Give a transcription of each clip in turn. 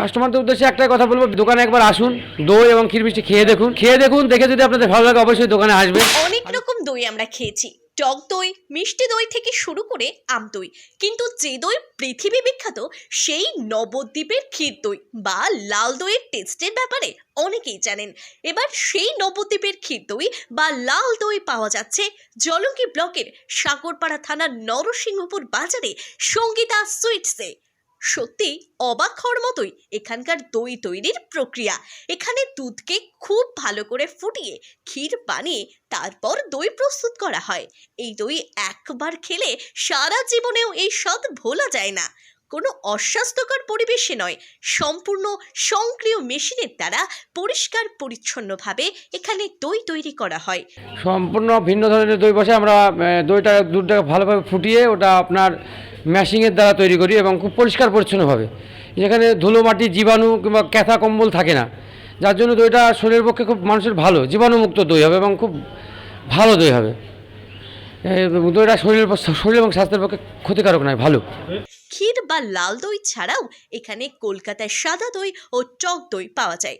কাস্টমারদের উদ্দেশ্যে একটাই কথা বলব, দোকানে একবার আসুন, দই এবং ক্ষীর মিষ্টি খেয়ে দেখুন। খেয়ে দেখুন, দেখে যদি আপনাদের ভালো লাগে, অবশ্যই দোকানে আসবেন। অনেক রকম দই আমরা খেয়েছি। টক দই, মিষ্টি দই থেকে শুরু করে আম দই। কিন্তু যে দই পৃথিবী বিখ্যাত, সেই নবদ্বীপের ক্ষীর দই বা লাল দইয়ের টেস্টের ব্যাপারে অনেকেই জানেন। এবার সেই নবদ্বীপের ক্ষীর দই বা লাল দই পাওয়া যাচ্ছে জলঙ্গি ব্লকের সাগরপাড়া থানার নরসিংহপুর বাজারে সঙ্গীতা সুইটসে। সত্যি অবাক হওয়ার মতোই এখানকার দই তৈরির প্রক্রিয়া। এখানে দুধকে খুব ভালো করে ফুটিয়ে, ক্ষীর বানিয়ে, তারপর দই প্রস্তুত করা হয়। এই দই একবার খেলে সারা জীবনেও এই স্বাদ ভোলা যায় না। কোনো অস্বাস্থ্যকর পরিবেশে নয়, সম্পূর্ণ স্বয়ংক্রিয় মেশিনের দ্বারা পরিষ্কার, পরিচ্ছন্নভাবে এখানে দই তৈরি করা হয়। সম্পূর্ণ ভিন্ন ধরনের দই বসে আমরা দইটা দুধটাকে ভালোভাবে ফুটিয়ে ওটা আপনার ম্যাশিংয়ের দ্বারা তৈরি করি এবং খুব পরিষ্কার, পরিচ্ছন্নভাবে। যেখানে ধুলো মাটি, জীবাণু কিংবা ক্যাথা কম্বল থাকে না। যার জন্য দইটা শরীরের পক্ষে খুব মানুষের ভালো, জীবাণুমুক্ত দই হবে এবং খুব ভালো দই হবে। দইটা শরীরের শরীর এবং স্বাস্থ্যের পক্ষে ক্ষতিকারক নয়, ভালো। ক্ষীর বা লাল দই ছাড়াও এখানে কলকাতার সাদা দই ও টক দই পাওয়া যায়।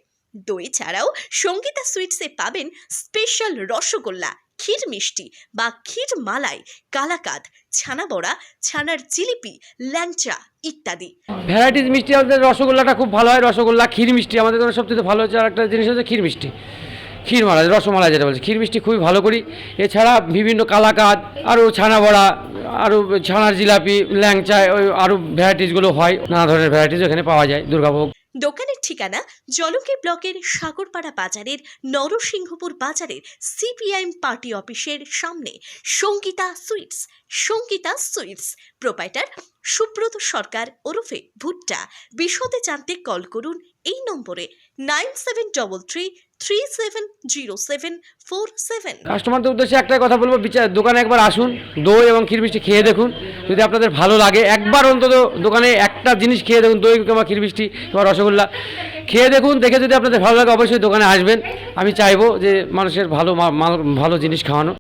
দই ছাড়াও সঙ্গীতা সুইটসে পাবেন স্পেশাল রসগোল্লা, ক্ষীর মিষ্টি বা ক্ষীর মালাই, কালাকাদ ছানা বড়া ছানার জিলিপি, ল্যাংচা ইত্যাদি। ভ্যারাইটিস মিষ্টি আমাদের রসগোল্লাটা খুব ভালো হয়। রসগোল্লা, ক্ষীর মিষ্টি আমাদের এখানে সবথেকে ভালো হচ্ছে একটা জিনিস হচ্ছে ক্ষীর মিষ্টি। ক্ষীর মালাই, রসমালাই যেটা বলছে। ক্ষীর মিষ্টি খুবই ভালো করি। এছাড়া বিভিন্ন কালাকাদ, আরও ছানা বড়া আরও ছানার জিলাপি, ল্যাংচা, ওই আরও ভ্যারাইটিসগুলো হয়, নানা ধরনের ভ্যারাইটিস এখানে পাওয়া যায়, দুর্গাভোগ। দোকানের ঠিকানা জলঙ্গি ব্লকের সাগরপাড়া বাজারের নরসিংহপুর বাজারের সিপিআইএম পার্টি অফিসের সামনে Sangeeta sweets Sangeeta sweets. Proprietor Subrata Sarkar ওরফে ভুট্টা। বিশদে জানতে কল করুন এই নম্বরে nine seven double three three seven zero seven four seven কাস্টমারদের উদ্দেশ্যে একটাই কথা বলব, বিচার, দোকানে একবার আসুন, দই এবং ক্ষীর মিষ্টি খেয়ে দেখুন। যদি আপনাদের ভালো লাগে, একবার অন্তত দোকানে একটা জিনিস খেয়ে দেখুন, দই কিংবা ক্ষীর মিষ্টি কিংবা রসগোল্লা। খেয়ে দেখুন, দেখে যদি আপনাদের ভালো লাগে, অবশ্যই দোকানে আসবেন। আমি চাইব যে মানুষের ভালো ভালো জিনিস খাওয়ানো।